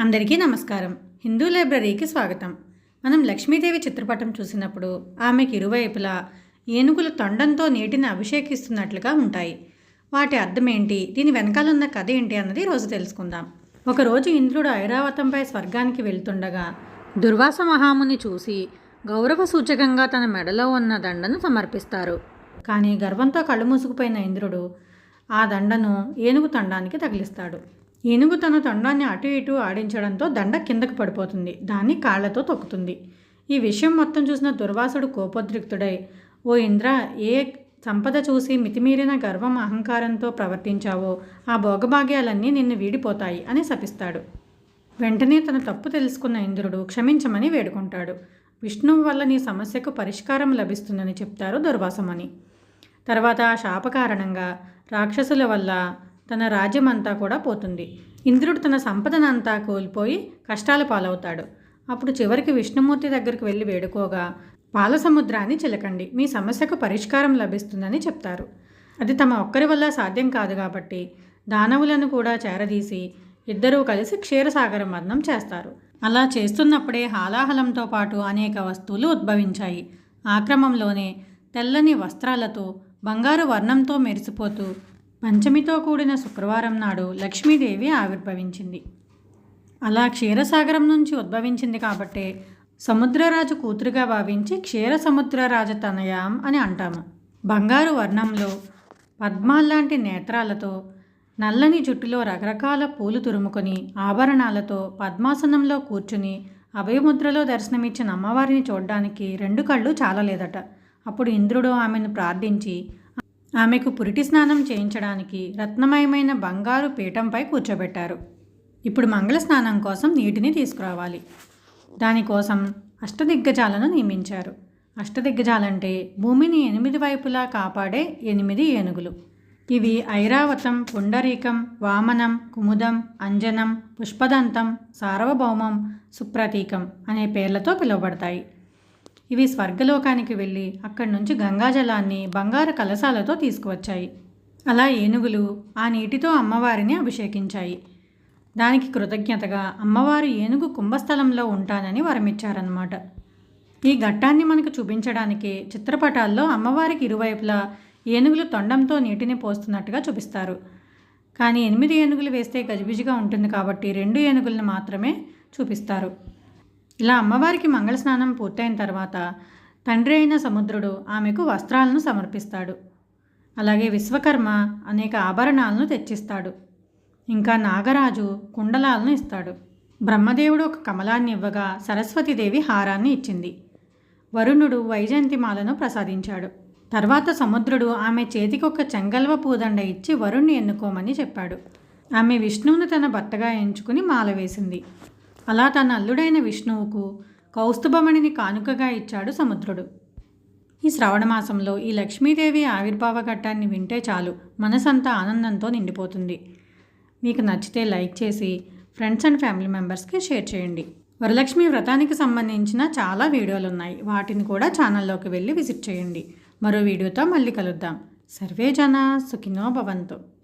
అందరికీ నమస్కారం. హిందూ లైబ్రరీకి స్వాగతం. మనం లక్ష్మీదేవి చిత్రపటం చూసినప్పుడు ఆమెకి ఇరువైపులా ఏనుగుల తొండంతో నీటిని అభిషేకిస్తున్నట్లుగా ఉంటాయి. వాటి అర్థం ఏంటి దీని వెనకాలన్న కథ ఏంటి అన్నది రోజు తెలుసుకుందాం. ఒకరోజు ఇంద్రుడు ఐరావతంపై స్వర్గానికి వెళ్తుండగా దుర్వాస మహాముని చూసి గౌరవ సూచకంగా తన మెడలో ఉన్న దండను సమర్పిస్తారు. కానీ గర్వంతో కళ్ళు మూసుకుపోయిన ఇంద్రుడు ఆ దండను ఏనుగు తండానికి తగిలిస్తాడు. ఏనుగు తన తొండాన్ని అటు ఇటు ఆడించడంతో దండ కిందకు పడిపోతుంది. దాన్ని కాళ్ళతో తొక్కుతుంది. ఈ విషయం మొత్తం చూసిన దుర్వాసుడు కోపోద్రిక్తుడై ఓ ఇంద్ర ఏ సంపద చూసి మితిమీరిన గర్వం అహంకారంతో ప్రవర్తించావో ఆ భోగభాగ్యాలన్నీ నిన్ను వీడిపోతాయి అని శపిస్తాడు. వెంటనే తన తప్పు తెలుసుకున్న ఇంద్రుడు క్షమించమని వేడుకుంటాడు. విష్ణువు వల్ల నీ సమస్యకు పరిష్కారం లభిస్తుందని చెప్తారు దుర్వాసమని. తర్వాత ఆ శాప కారణంగా రాక్షసుల వల్ల తన రాజ్యమంతా కూడా పోతుంది. ఇంద్రుడు తన సంపదనంతా కోల్పోయి కష్టాల పాలవుతాడు. అప్పుడు చివరికి విష్ణుమూర్తి దగ్గరికి వెళ్ళి వేడుకోగా పాల సముద్రాన్ని చిలకండి. మీ సమస్యకు పరిష్కారం లభిస్తుందని చెప్తారు. అది తమ ఒక్కరి వల్ల సాధ్యం కాదు కాబట్టి దానవులను కూడా చేరదీసి ఇద్దరూ కలిసి క్షీరసాగర మరణం చేస్తారు. అలా చేస్తున్నప్పుడే హాలాహలంతో పాటు అనేక వస్తువులు ఉద్భవించాయి. ఆ క్రమంలోనే తెల్లని వస్త్రాలతో బంగారు వర్ణంతో మెరిసిపోతూ పంచమితో కూడిన శుక్రవారం నాడు లక్ష్మీదేవి ఆవిర్భవించింది. అలా క్షీరసాగరం నుంచి ఉద్భవించింది కాబట్టే సముద్రరాజు కూతురుగా భావించి క్షీర సముద్రరాజ తనయాం అని అంటాము. బంగారు వర్ణంలో పద్మాల్లాంటి నేత్రాలతో నల్లని జుట్టులో రకరకాల పూలు తురుముకొని ఆభరణాలతో పద్మాసనంలో కూర్చుని అభయముద్రలో దర్శనమిచ్చిన అమ్మవారిని చూడడానికి రెండు కళ్ళు చాలలేదట. అప్పుడు ఇంద్రుడు ఆమెను ప్రార్థించి ఆమెకు పురిటి స్నానం చేయించడానికి రత్నమయమైన బంగారు పీఠంపై కూర్చోబెట్టారు. ఇప్పుడు మంగళ స్నానం కోసం నీటిని తీసుకురావాలి. దానికోసం అష్టదిగ్గజాలను నియమించారు. అష్టదిగ్గజాలంటే భూమిని ఎనిమిది వైపులా కాపాడే ఎనిమిది ఏనుగులు. ఇవి ఐరావతం పుండరీకం వామనం కుముదం అంజనం పుష్పదంతం సార్వభౌమం సుప్రతీకం అనే పేర్లతో పిలువబడతాయి. ఇవి స్వర్గలోకానికి వెళ్ళి అక్కడి నుంచి గంగాజలాన్ని బంగారు కలశాలతో తీసుకువచ్చాయి. అలా ఏనుగులు ఆ నీటితో అమ్మవారిని అభిషేకించాయి. దానికి కృతజ్ఞతగా అమ్మవారు ఏనుగు కుంభస్థలంలో ఉంటానని వరమిచ్చారన్నమాట. ఈ ఘట్టాన్ని మనకు చూపించడానికి చిత్రపటాల్లో అమ్మవారికి ఇరువైపులా ఏనుగులు తొండంతో నీటిని పోస్తున్నట్టుగా చూపిస్తారు. కానీ ఎనిమిది ఏనుగులు వేస్తే గజిబిజిగా ఉంటుంది కాబట్టి రెండు ఏనుగులను మాత్రమే చూపిస్తారు. ఇలా అమ్మవారికి మంగళ స్నానం పూర్తయిన తర్వాత తండ్రి అయిన సముద్రుడు ఆమెకు వస్త్రాలను సమర్పిస్తాడు. అలాగే విశ్వకర్మ అనేక ఆభరణాలను తెచ్చిస్తాడు. ఇంకా నాగరాజు కుండలాలను ఇస్తాడు. బ్రహ్మదేవుడు ఒక కమలాన్ని ఇవ్వగా సరస్వతీదేవి హారాన్ని ఇచ్చింది. వరుణుడు వైజయంతిమాలను ప్రసాదించాడు. తర్వాత సముద్రుడు ఆమె చేతికి ఒక చెంగల్వ పూదండ ఇచ్చి వరుణ్ణి ఎన్నుకోమని చెప్పాడు. ఆమె విష్ణువును తన భర్తగా ఎంచుకుని మాల వేసింది. అలా తన అల్లుడైన విష్ణువుకు కౌస్తుభమణిని కానుకగా ఇచ్చాడు సముద్రుడు. ఈ శ్రవణ మాసంలో ఈ లక్ష్మీదేవి ఆవిర్భావ ఘట్టాన్ని వింటే చాలు. మనసంతా ఆనందంతో నిండిపోతుంది. మీకు నచ్చితే లైక్ చేసి ఫ్రెండ్స్ అండ్ ఫ్యామిలీ మెంబర్స్కి షేర్ చేయండి. వరలక్ష్మి వ్రతానికి సంబంధించిన చాలా వీడియోలు ఉన్నాయి వాటిని కూడా ఛానల్లోకి వెళ్ళి విజిట్ చేయండి. మరో వీడియోతో మళ్ళీ కలుద్దాం. సర్వే జన సుఖినో భవంతు.